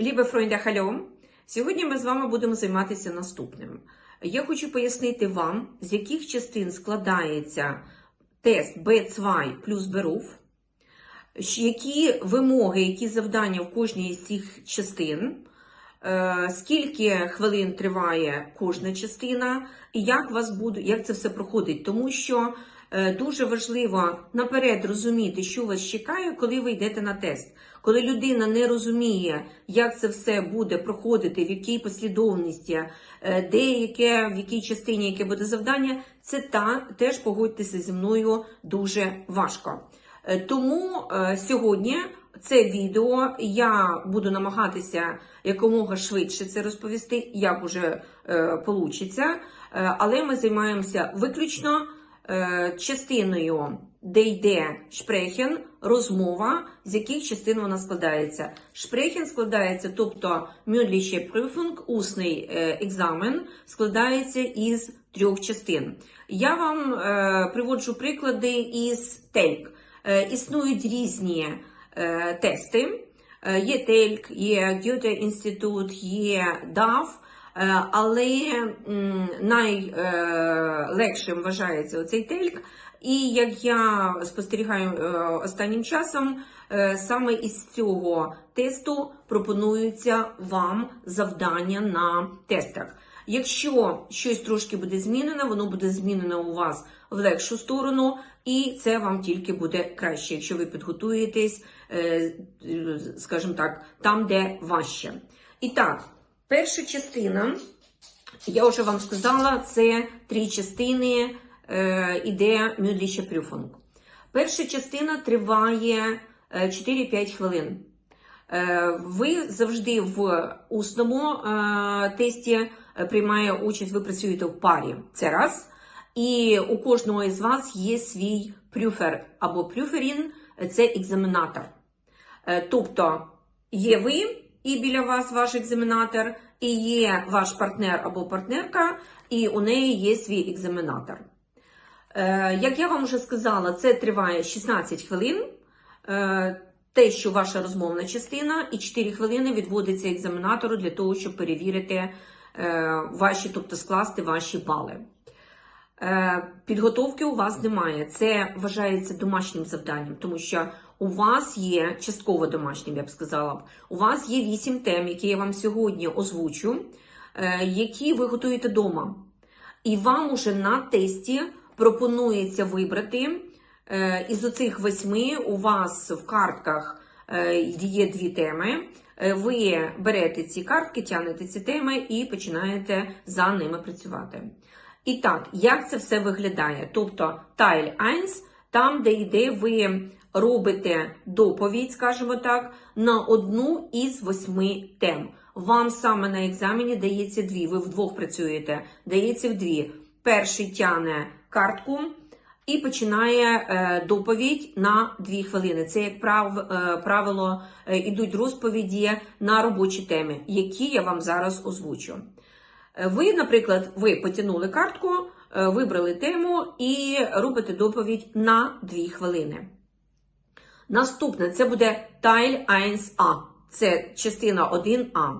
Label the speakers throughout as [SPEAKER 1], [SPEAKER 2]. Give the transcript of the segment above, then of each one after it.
[SPEAKER 1] Лібе Фройнде Хальо, сьогодні ми з вами будемо займатися наступним. Я хочу пояснити вам, з яких частин складається тест B2 плюс Беруф, які вимоги, які завдання в кожній з цих частин, е, скільки хвилин триває кожна частина, і як вас буде, як це все проходить. Тому що дуже важливо наперед розуміти, що вас чекає, коли ви йдете на тест. Коли людина не розуміє, як це все буде проходити, в якій послідовності, е, де яке, в якій частині яке буде завдання, це та теж погодьтеся зі мною дуже важко. Е, Тому е, сьогодні це відео я буду намагатися якомога швидше це розповісти, як уже е, получиться. Е, але ми займаємося виключно е, частиною, де йде шпрехен, розмова, з яких частин вона складається. Шпрехен складається, тобто mündliche Prüfung, усний е, екзамен, складається із трьох частин. Я вам е, приводжу приклади із тельк. Е, існують різні е, тести. Е, Є тельк, є Гьоте інститут, є е, але найлегшим вважається оцей тельк. І як я спостерігаю е, останнім часом, е, саме із цього тесту пропонуються вам завдання на тестах. Якщо щось трошки буде змінено, воно буде змінено у вас в легшу сторону, і це вам тільки буде краще, якщо ви підготуєтесь, е, скажімо так, там, де важче. І так, перша частина, я вже вам сказала, це три частини е, іде mündliche Prüfung. Перша частина триває е, 4-5 хвилин. Е, Ви завжди в усному е, тесті е, приймає участь, ви працюєте в парі. Це раз. І у кожного із вас є свій прюфер або прюферін це екзаменатор. Е, Тобто є ви і біля вас ваш екзаменатор, і є ваш партнер або партнерка, і у неї є свій екзаменатор. Е, Як я вам вже сказала, це триває 16 хвилин. Е, Те, що ваша розмовна частина, і 4 хвилини відводиться екзаменатору для того, щоб перевірити е, ваші, тобто скласти ваші бали. Підготовки у вас немає. Це вважається домашнім завданням, тому що у вас є частково домашнім, я б сказала. У вас є 8 тем, які я вам сьогодні озвучу, е, які ви готуєте вдома. І вам уже на тесті пропонується вибрати е, із оцих восьми у вас в картках е, є дві теми. Ви берете ці картки, тягнете ці теми і починаєте за ними працювати. І так, як це все виглядає? Тобто, тайль 1, там, де йде, ви робите доповідь, скажімо так, на одну із восьми тем. Вам саме на екзамені дається дві. Ви вдвох працюєте, дається в дві. Перший тягне картку і починає е, доповідь на дві хвилини. Це, як е, правило, е, ідуть розповіді на робочі теми, які я вам зараз озвучу. Е, Ви, наприклад, ви потягнули картку, е, вибрали тему і робите доповідь на 2 хвилини. Наступне це буде Тайль 1А. Це частина 1А.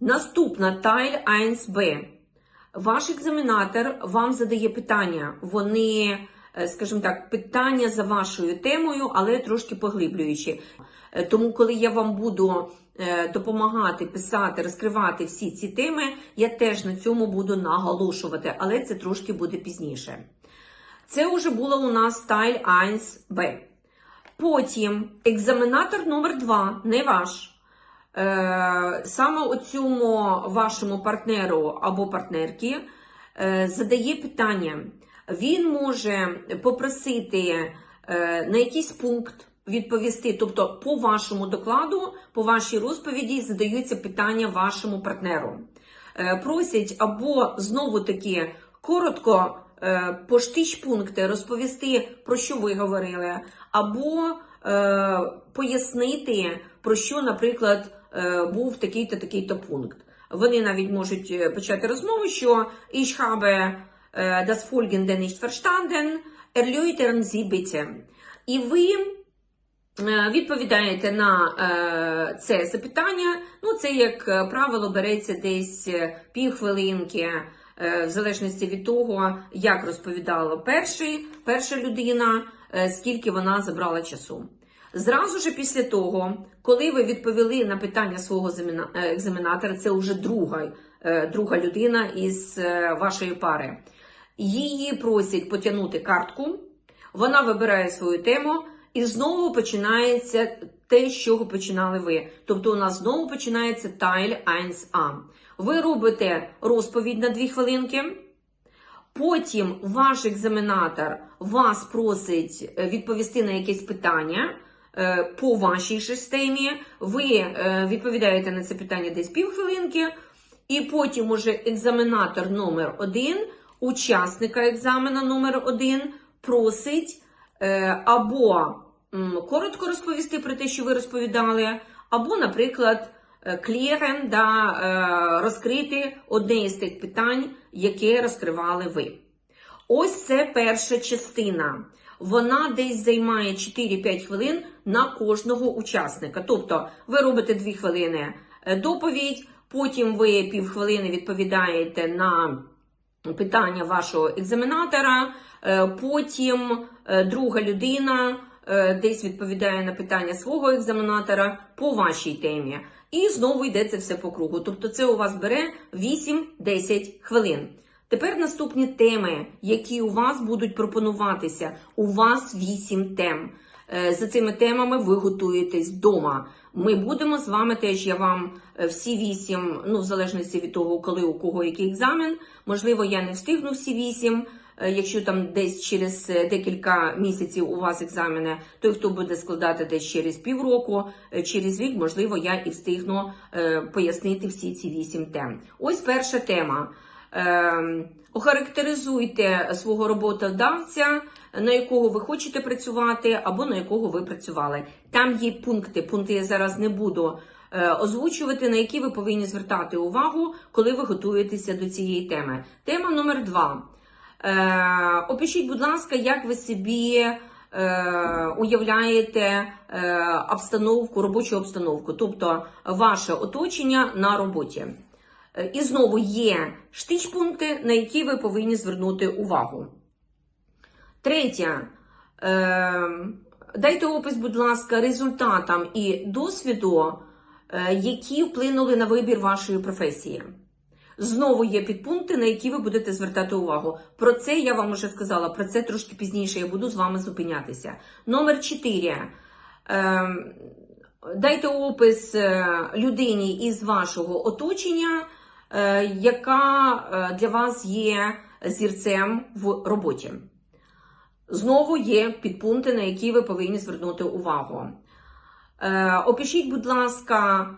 [SPEAKER 1] Наступна Тайль 1Б. Ваш екзаменатор вам задає питання. Вони, е, скажімо так, питання за вашою темою, але трошки поглиблюючи. Е, Тому, коли я вам буду е, допомагати писати, розкривати всі ці теми, я теж на цьому буду наголошувати, але це трошки буде пізніше. Це вже було у нас стайль 1Б. Потім екзаменатор номер 2 не ваш. Е, Саме цьому вашому партнеру або партнерці е, задає питання. Він може попросити е, на якийсь пункт відповісти, тобто по вашому докладу, по вашій розповіді задаються питання вашому партнеру. Просять або знову таки коротко по штич-пункти розповісти, про що ви говорили, або е, пояснити, про що, наприклад, е, був такий-то такий-то пункт. Вони навіть можуть е, почати розмову, що ich habe е, das folgende nicht verstanden, erläutern Sie bitte. І ви Е, Відповідаєте на е, це запитання. Ну, це, як е, правило, береться десь е, півхвилинки, е, в залежності від того, як розповідала перший, перша людина, е, скільки вона забрала часу. Зразу ж після того, коли ви відповіли на питання свого е, екзаменатора, це вже друга, е, друга людина із е, вашої пари. Її просять потягнути картку, вона вибирає свою тему, і знову починається те, з чого починали ви. Тобто у нас знову починається Тайль 1А. Ви робите розповідь на дві хвилинки. Потім ваш екзаменатор вас просить е, відповісти на якесь питання е, по вашій ж темі. Ви е, відповідаєте на це питання десь півхвилинки, і потім уже екзаменатор номер один, учасника екзамена номер один просить або коротко розповісти про те, що ви розповідали, або, наприклад, клірен да, е, розкрити одне із тих питань, яке розкривали ви. Ось це перша частина. Вона десь займає 4-5 хвилин на кожного учасника. Тобто ви робите 2 хвилини е, доповідь, потім ви півхвилини відповідаєте на питання вашого екзаменатора, е, потім е, друга людина е, десь відповідає на питання свого екзаменатора по вашій темі. І знову йде це все по кругу. Тобто це у вас бере 8-10 хвилин. Тепер наступні теми, які у вас будуть пропонуватися. У вас 8 тем. Е, За цими темами ви готуєтесь вдома. Ми будемо з вами теж. Я вам е, всі вісім, ну в залежності від того, коли у кого який екзамен. Можливо, я не встигну всі вісім. Е, Якщо там десь через е, декілька місяців у вас екзамени, той, хто буде складати десь через півроку, е, через рік, можливо, я і встигну пояснити всі ці вісім тем. Ось перша тема. Е, Охарактеризуйте свого роботодавця, на якого ви хочете працювати, або на якого ви працювали. Там є пункти. Пункти я зараз не буду озвучувати, на які ви повинні звертати увагу, коли ви готуєтеся до цієї теми. Тема номер два. Е, опишіть, будь ласка, як ви собі е, уявляєте е, обстановку, робочу обстановку, тобто ваше оточення на роботі. І знову є штичпункти, на які ви повинні звернути увагу. Третє. Дайте опис, будь ласка, результатам і досвіду, які вплинули на вибір вашої професії. Знову є підпункти, на які ви будете звертати увагу. Про це я вам вже сказала, про це трошки пізніше я буду з вами зупинятися. Номер 4. Е, дайте опис е, людині із вашого оточення, е, яка е, для вас є зірцем в роботі. Знову є підпункти, на які ви повинні звернути увагу. Опишіть, будь ласка,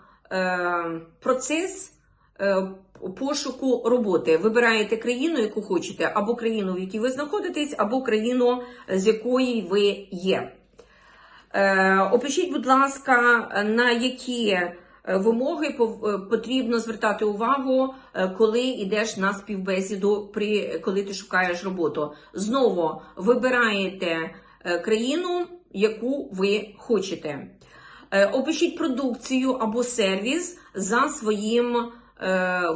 [SPEAKER 1] процес пошуку роботи. Вибираєте країну, яку хочете, або країну, в якій ви знаходитесь, або країну, з якої ви є. Е, опишіть, будь ласка, на які е, вимоги е, потрібно звертати увагу, е, коли йдеш на співбесіду, коли ти шукаєш роботу. Знову вибираєте е, країну, яку ви хочете. Е, Опишіть продукцію або сервіс за своїм е,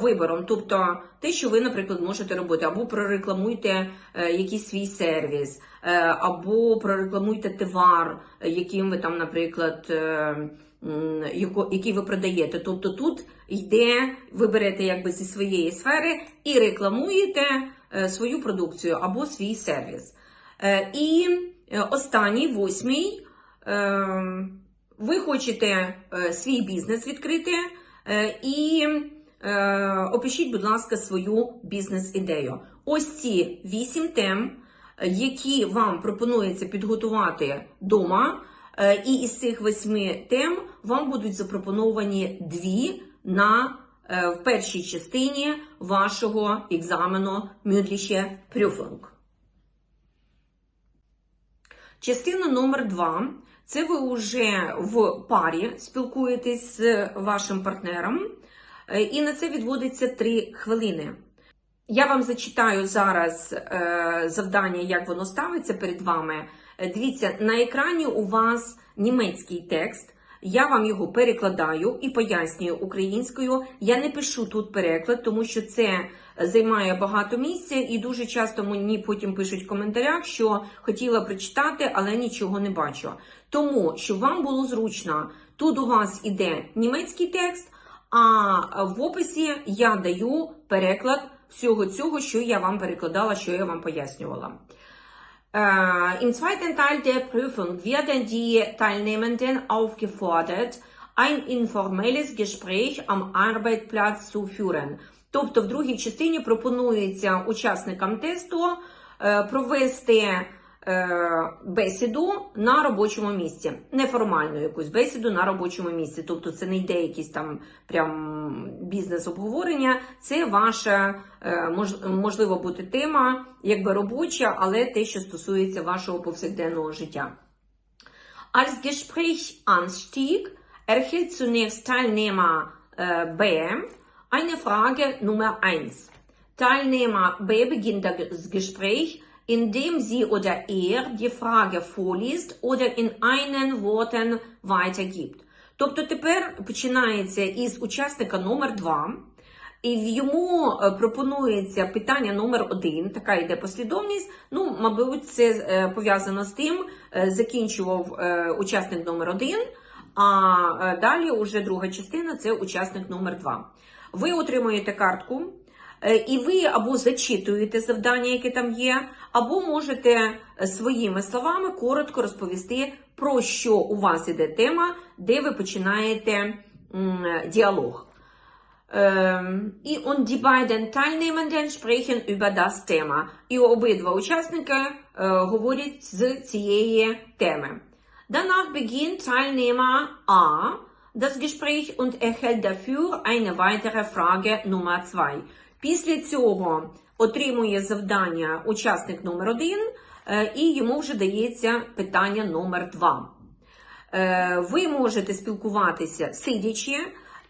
[SPEAKER 1] вибором, тобто те, що ви, наприклад, можете робити, або прорекламуйте е, якийсь свій сервіс, е, або прорекламуйте товар, е, яким ви там, наприклад, е, який ви продаєте. Тобто тут йде, ви берете якби зі своєї сфери і рекламуєте е, свою продукцію або свій сервіс. Е, І е, останній, восьмий. е, ви хочете е, свій бізнес відкрити е, і е, опишіть, будь ласка, свою бізнес-ідею. Ось ці вісім тем, е, які вам пропонується підготувати вдома. Е, і із цих восьми тем вам будуть запропоновані дві на е, в першій частині вашого екзамену Mündliche Prüfung. Частина номер два. Це ви вже в парі спілкуєтесь з вашим партнером, е, і на це відводиться 3 хвилини. Я вам зачитаю зараз е, завдання, як воно ставиться перед вами. Е, Дивіться, на екрані у вас німецький текст. Я вам його перекладаю і пояснюю українською. Я не пишу тут переклад, тому що це займає багато місця, і дуже часто мені потім пишуть в коментарях, що хотіла прочитати, але нічого не бачу. Тому, щоб вам було зручно, тут у вас іде німецький текст, а в описі я даю переклад всього цього, що я вам перекладала, що я вам пояснювала. Äh, Im zweiten Teil der Prüfung werden die Teilnehmenden aufgefordert, ein informelles Gespräch am Arbeitsplatz zu führen. Тобто в другій частині пропонується учасникам тесту е, провести е, бесіду на робочому місці, неформальну якусь бесіду на робочому місці. Тобто це не йде якісь там прям бізнес-обговорення, це ваша е, можливо бути тема, якби робоча, але те, що стосується вашого повсякденного життя. Als Gespräch anstieg, erhielt zunächst Teilnehmer äh, B eine Frage Nummer 1. Teilnehmer B beginnt das Gespräch, indem sie oder er die Frage vorliest oder in einen Worten weitergibt. Тобто тепер починається із учасника номер 2, і йому е, пропонується питання номер один, така йде послідовність. Ну, мабуть, це е, пов'язано з тим, е, закінчував учасник номер один, а далі уже друга частина це учасник номер два. Ви отримуєте картку, і ви або зачитуєте завдання, яке там є, або можете е, своїми словами коротко розповісти, про що у вас іде тема, де ви починаєте діалог. Ähm, і und die beiden Teilnehmenden über das Thema. І обидва учасники е, говорять з цієї теми. Danach beginnt Teilnehmer A das Gespräch und erhält dafür eine weitere Frage Nummer 2. Після цього отримує завдання учасник номер 1 і йому вже дається питання номер 2. Е, Ви можете спілкуватися сидячи,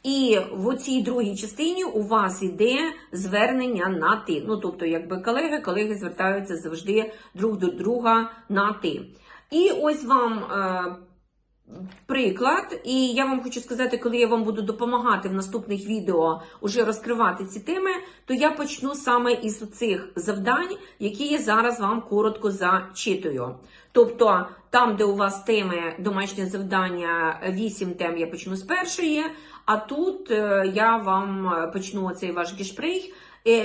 [SPEAKER 1] і в цій другій частині у вас іде звернення на ти. Ну, тобто, якби колеги, колеги звертаються завжди друг до друга на ти. І ось вам е, приклад, і я вам хочу сказати, коли я вам буду допомагати в наступних відео уже розкривати ці теми, то я почну саме із цих завдань, які я зараз вам коротко зачитую. Тобто, там, де у вас теми домашнє завдання 8 тем, я почну з першої, а тут е, я вам е, почну цей ваш гешпрейх,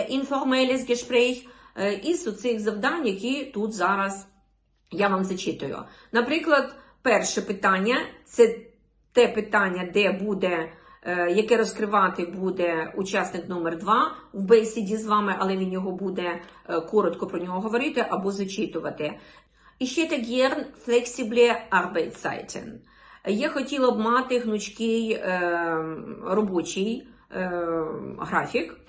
[SPEAKER 1] інформеліс гешпрейх, е, із цих завдань, які тут зараз я вам зачитую. Наприклад, перше питання це те питання, де буде, е, яке розкривати буде учасник номер 2 в бесіді з вами, але він його буде е, коротко про нього говорити або зачитувати. Ich hätte gern flexible Arbeitszeiten. Я хотіла б мати гнучкий е, робочий е, графік.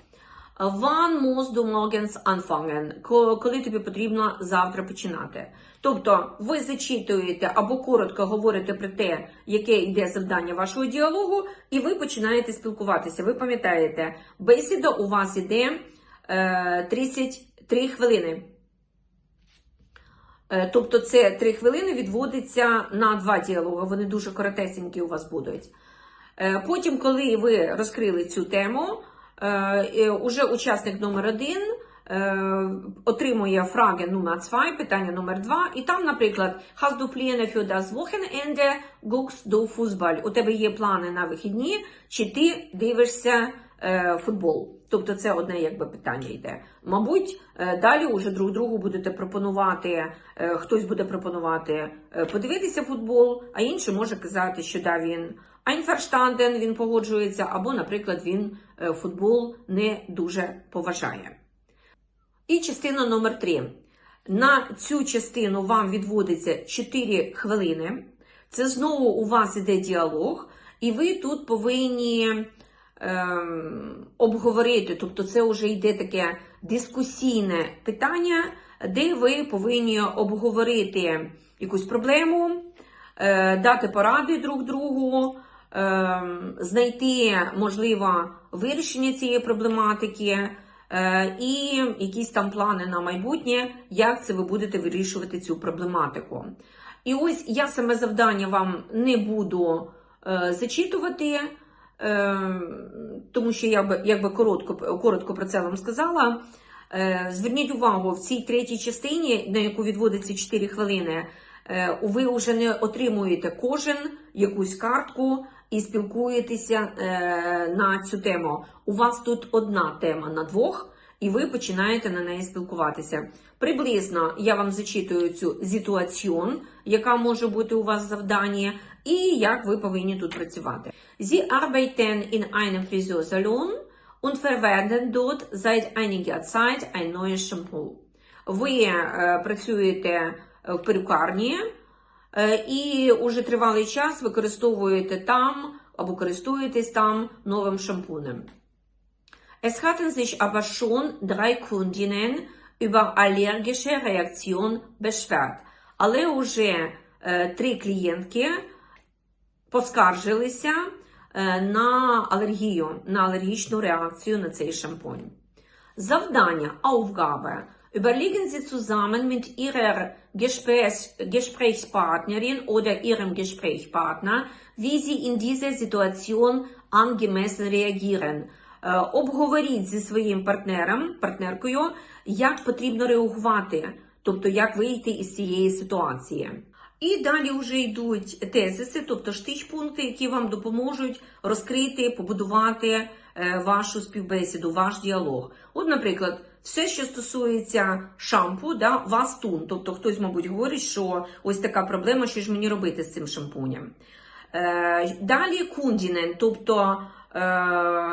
[SPEAKER 1] Wann musst du morgens anfangen? Коли тобі потрібно завтра починати. Тобто ви зачитуєте або коротко говорите про те, яке йде завдання вашого діалогу, і ви починаєте спілкуватися. Ви пам'ятаєте, бесіда у вас іде е, 33 хвилини. Е, Тобто це 3 хвилини відводиться на два діалоги. Вони дуже коротесенькі у вас будуть. Е, Потім, коли ви розкрили цю тему, е, е, уже учасник номер один е, отримує фраги номер 2, питання номер 2, і там, наприклад, Hast du Pläne für das Wochenende? Guckst du Fußball? У тебе є плани на вихідні, чи ти дивишся е, футбол? Тобто це одне якби питання йде. Мабуть, е, далі уже друг другу будете пропонувати, е, хтось буде пропонувати е, подивитися футбол, а інший може казати, що да, він einverstanden, він погоджується, або, наприклад, він футбол не дуже поважає. І частина номер 3. На цю частину вам відводиться 4 хвилини. Це знову у вас іде діалог, і ви тут повинні обговорити, тобто це вже йде таке дискусійне питання, де ви повинні обговорити якусь проблему, е, дати поради друг другу, ем, знайти, можливо, вирішення цієї проблематики. е, і якісь там плани на майбутнє, як це ви будете вирішувати цю проблематику. І ось я саме завдання вам не буду е, зачитувати, тому що я би якби коротко, коротко про це вам сказала. Е, Зверніть увагу, в цій третій частині, на яку відводиться 4 хвилини, е, ви вже не отримуєте кожен якусь картку і спілкуєтеся е, на цю тему. У вас тут одна тема на двох, і ви починаєте на неї спілкуватися. Приблизно я вам зачитую цю ситуаціон, яка може бути у вас в завданні, і як ви повинні тут працювати. Sie arbeiten in einem Friseursalon und verwenden dort seit einiger Zeit ein neues Shampoo. Ви е, працюєте в перукарні е, і уже тривалий час використовуєте там або користуєтесь там новим шампунем. Es hatten sich aber schon drei Kundinnen über allergische Reaktion beschwert. Але уже е, три клієнтки поскаржилися е, на алергію, на алергічну реакцію на цей шампунь. Завдання Aufgabe. Überlegen Sie zusammen mit Ihrer Gesprächs Gesprächspartnerin oder Ihrem Gesprächspartner, wie Sie in dieser Situation angemessen reagieren. Е, Обговоріть зі своїм партнером, партнеркою, як потрібно реагувати, тобто як вийти із цієї ситуації. І далі вже йдуть тезиси, тобто штичпункти, які вам допоможуть розкрити, побудувати е, вашу співбесіду, ваш діалог. От, наприклад, все, що стосується шампу, да, вастун, тобто хтось, мабуть, говорить, що ось така проблема, що ж мені робити з цим шампунем. Е, Далі кундінен, тобто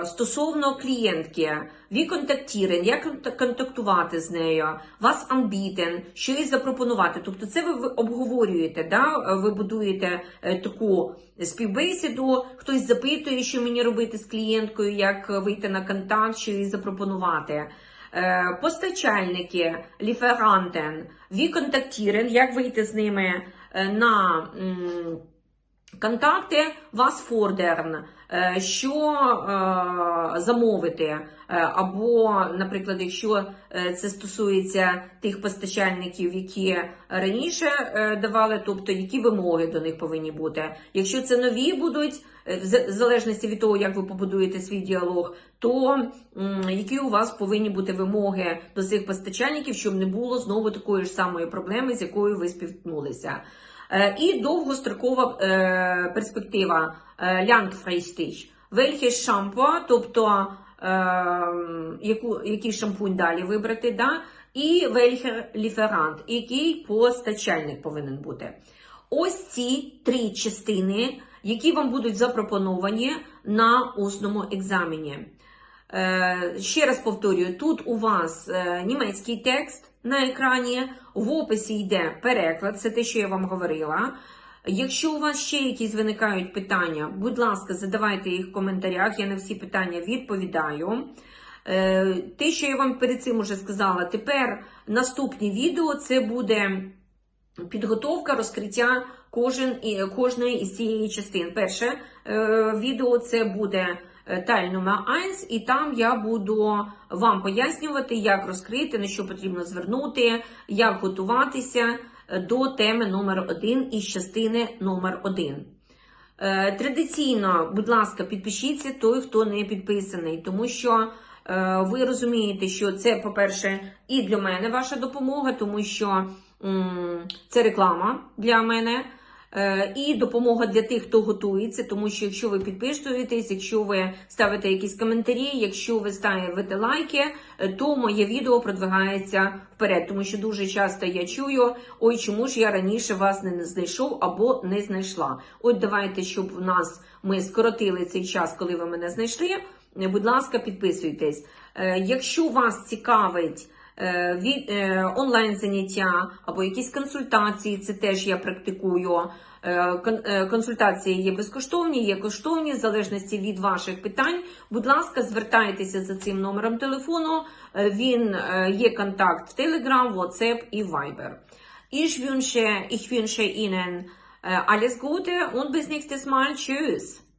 [SPEAKER 1] стосовно клієнтки, ви контактірен, як контактувати з нею, вас амбітен, що їй запропонувати. Тобто це ви обговорюєте, да? ви будуєте е, таку співбесіду, хтось запитує, що мені робити з клієнткою, як вийти на контакт, що їй запропонувати. Е, Постачальники, ліферантен, ви контактірен, як вийти з ними е, на контакти, вас фордерн, е, що е, замовити, е, або, наприклад, якщо е, це стосується тих постачальників, які раніше е, давали, тобто які вимоги до них повинні бути. Якщо це нові будуть, е, в залежності від того, як ви побудуєте свій діалог, то які у вас повинні бути вимоги до цих постачальників, щоб не було знову такої ж самої проблеми, з якою ви спіткнулися. Е, І довгострокова е, перспектива е, Langfristig. Welches шампо, тобто е, яку, який шампунь далі вибрати, да? і welcher Lieferant, який постачальник повинен бути. Ось ці три частини, які вам будуть запропоновані на усному екзамені. Е, Ще раз повторюю, тут у вас е, німецький текст на екрані, в описі йде переклад, це те, що я вам говорила. Якщо у вас ще якісь виникають питання, будь ласка, задавайте їх в коментарях, я на всі питання відповідаю. Е, Те, що я вам перед цим уже сказала, тепер наступні відео це буде підготовка, розкриття кожен, кожної із цієї частин. Перше е, відео це буде е, Teil номер 1, і там я буду вам пояснювати, як розкрити, на що потрібно звернути, як готуватися до теми номер 1 із частини номер 1. Е, Традиційно, будь ласка, підпишіться той, хто не підписаний, тому що е, ви розумієте, що це, по-перше, і для мене ваша допомога, тому що це реклама для мене. Е, І допомога для тих, хто готується, тому що якщо ви підписуєтесь, якщо ви ставите якісь коментарі, якщо ви ставите лайки, е, то моє відео продвигається вперед. Тому що дуже часто я чую: ой, чому ж я раніше вас не знайшов або не знайшла. От давайте, щоб у нас ми скоротили цей час, коли ви мене знайшли. Будь ласка, підписуйтесь. Е, Якщо вас цікавить е, е, онлайн заняття або якісь консультації, це теж я практикую. Е, Консультації є безкоштовні, є коштовні, в залежності від ваших питань. Будь ласка, звертайтеся за цим номером телефону. Він є контакт в Telegram, WhatsApp і Viber. Ich wünsche, ich wünsche Ihnen alles Gute und bis nächstes Mal. Tschüss.